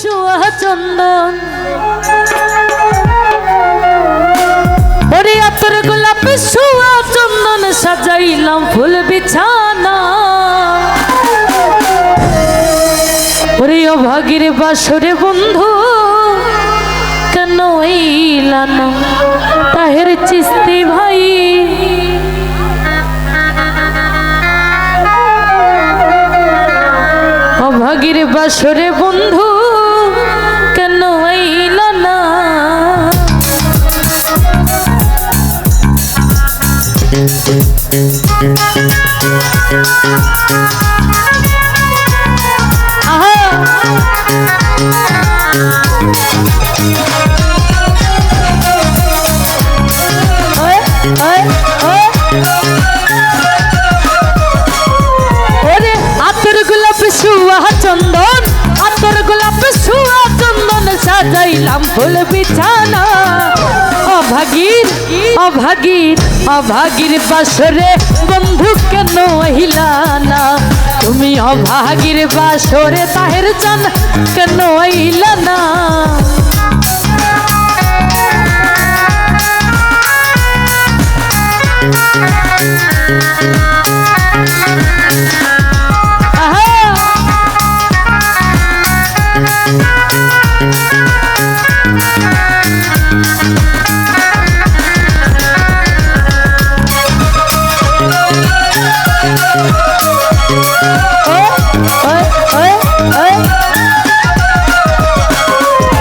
সোয়া চন্দন গোলাপ চন্দন সাজাইলাম ফুল বিছানা। বাসরে বন্ধু, কেন এইলানো তাহের চিস্তি ভাই। অভাগীর বাসরে বন্ধু চন্দন আতর গোলাপ সুয়া চন্দন সাজাইলাম ফুল বিছানা। অভাগীর অভাগীর অভাগীর বাসরে বন্ধু কেন আহিলা না? তুমি অভাগীর বাসরে তাহের চান কেন না?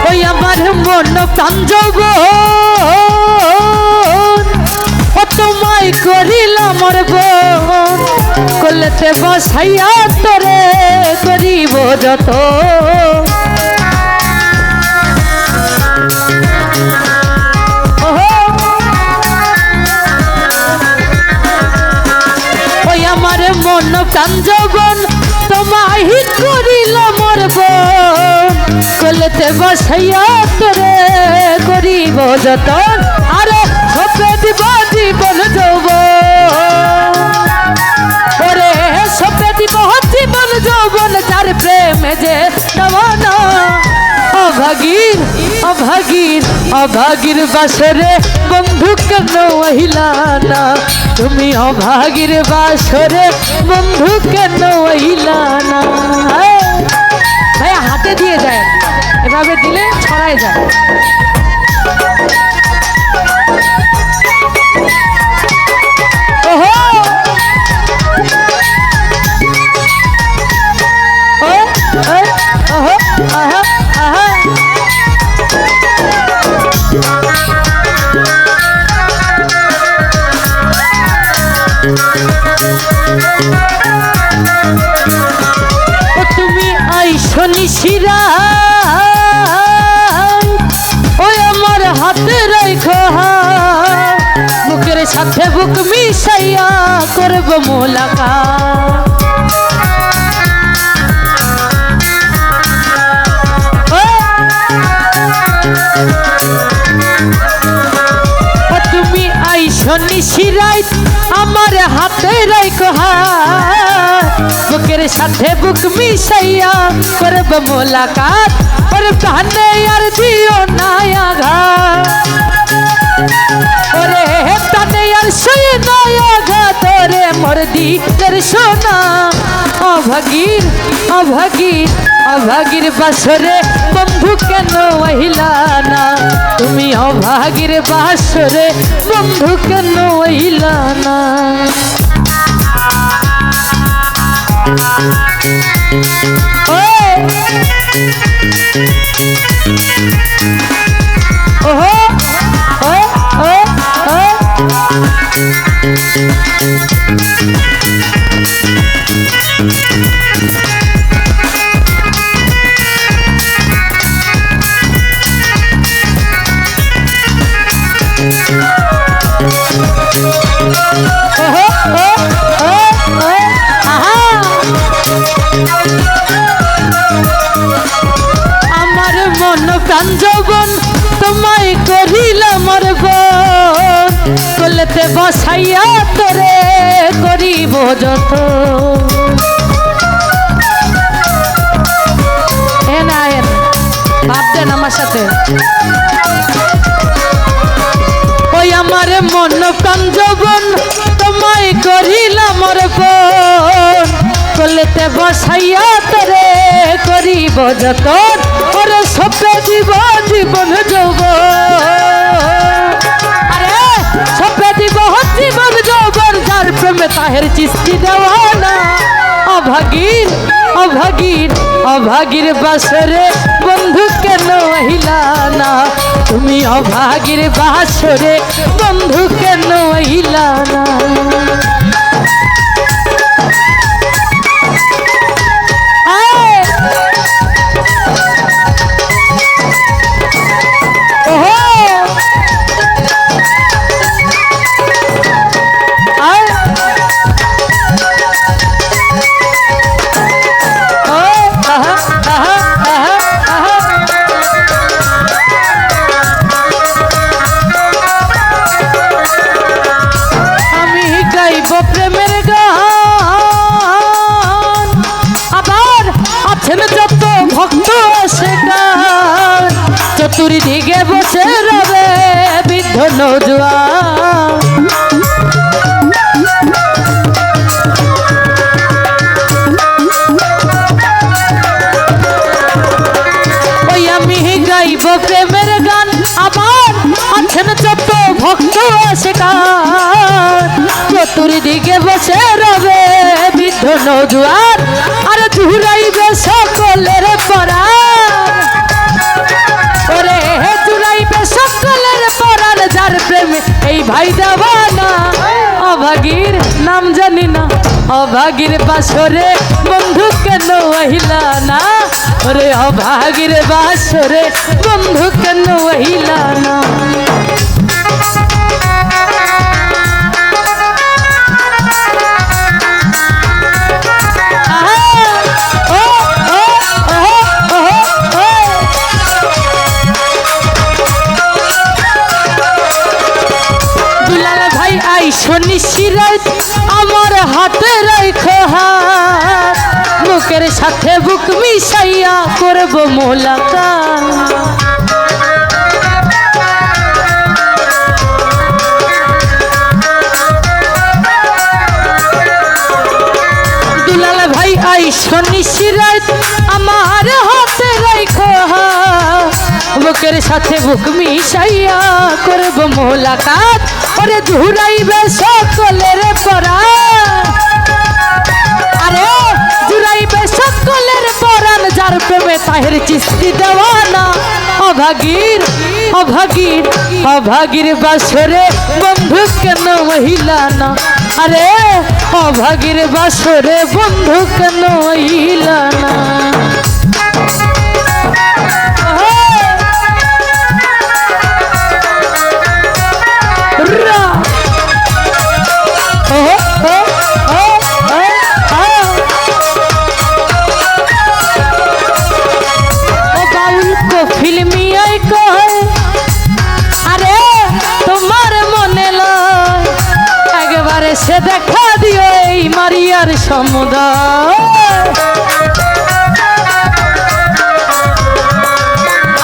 ওই আমার মন প্রাঞ্জব ও তোমায় করিলাম বোন। কলেতে বসাইয়া তোরে করিব যত মন কাঞ্জবন তোমায় করিল মোর কলেতে বসাইয়া তোরে করিব যতন, আরে সপে দিব জীবন যৌব ওরে সপে দিব জীবন যৌবন, যার প্রেমে যে নমনা অভাগীর অভাগীর অভাগীর বাসরে বন্ধু কেন আহিলা না? তুমি অভাগীর বাসরে বন্ধু কেন হাতে দিয়ে যায়। এভাবে দিলে ছড়ায় যায়। সাথে বুক মিশাইয়া করব মোলাকা নিশিরাইত আমার হাতে হাত। বুকের সাথে বুক মিশাইয়া করব মোলাকাত, ওর কানে আর দিও না আঘাত। ওরে তানে আর সই না আঘাত, ওরে মোর দিদের সোনা। অভাগীর অভাগীর। অভাগীর বাসরে বন্ধু কেন আহিলা না? তুমি অভাগীর বাসরে বন্ধু কেন আহিলা না? ওহো আমার মন প্রাঞ্জবন তোমায় করিলাম কলেতে বসাইয়া তোরে করিব যত এ না, এ ভাবতেন আমার সাথে। ওই আমার মন কাঞ্জবন তোমায় করিলাম বোন কলেতে বসাইয়া তরে করিব যতন। ওরে সপে দিব জীবন যৌব প্রেমে তাহের চিস্তি দেওয়ানা অভাগীর অভাগীর অভাগীর বাসরে বন্ধু কেন না? তুমি অভাগীর বাসরে বন্ধু কেন না? গান চতুর্দিকে বসে রবে বৃদ্ধ আমি গাইব প্রেমের বসে রবে বৃদ্ধ নজুয়ার আর ঝুরাইবে সকলের পরাণ। যার প্রেমে, এই ভাই দেওয়ানা। অভাগীর নাম জানি না। অভাগীর বাসরে বন্ধু কেন ওহিলা না? ওরে অভাগীর বাসরে বন্ধু কেন ওহিলা না? সাথে বুক মিশাইয়া করব মোলাকাত। দুলাল ভাই আই শনি সিরাজ আমার হাতে হাত। বুকের সাথে বুক মিশাইয়া করব মোলাকাত। ওরে ঝুরাইবে সকলের যার প্রেমে তাহের চিস্তি দেওয়ানা। অভাগীর অভাগীর অভাগীর বাসরে বন্ধু কেন মহিলা না আরে, অভাগীর বাসরে বন্ধু কেন মহিলা কো ফিল্মি কয় আরে, তোমার মনে লয়, একবারে সে দেখা দিও এই মারিয়ার সমুদায়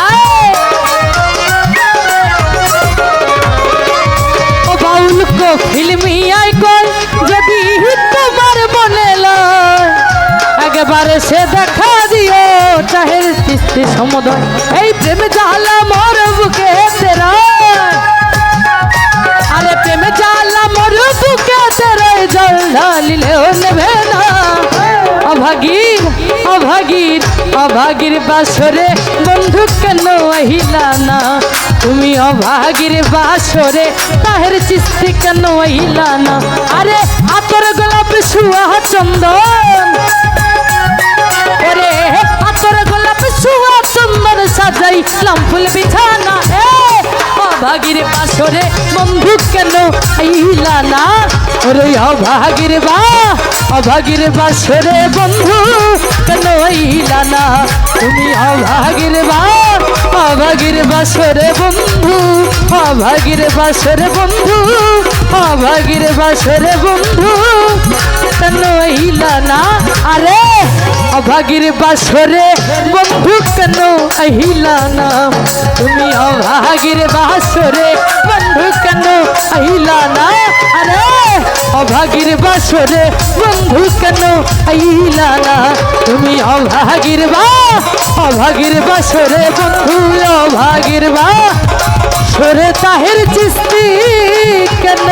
আয়! ও বাউল কো ফিল্মি কয়, যদি তোমার মনে লয়, একবারে সে দেখা দিও চাহের তিস্তি সমুদয়। এই প্রেম জালা মোর বুকে তেরা আরে প্রেম জালা মোর বুকে তেরা জল ঢালিলেও নেবে না। অভাগীর অভাগীর অভাগীর বাসরে বন্ধু কেন আহিলা না? তুমি অভাগীর বাসরে তাহের চিস্তি কেন আহিলা না? আরে আতর গোলাপ সুয়া চন্দন। সাজাই লাম্ফুল বিছানা, এ! অভাগীর বাসরে বন্ধু কেন আইলা না? ওরে অভাগীর বা অভাগীর বাসরে বন্ধু কেন আইলা না? তুমি অভাগীর বা অভাগীর বাসরে বন্ধু অভাগীর বাসরে বন্ধু অভাগীর বাসরে বন্ধু। কেন না। আরে, অভাগীর বাসরে বন্ধু কেন আহিলা না? তুমি অভাগীর বাসরে বন্ধু কেন আহিলা না? আরে, অভাগীর বাসরে বন্ধু কেন আহিলা না? তুমি অভাগীর বা, অভাগীর বাসরে বন্ধু অভাগীর বা। সরে তাহের চিস্তি কেন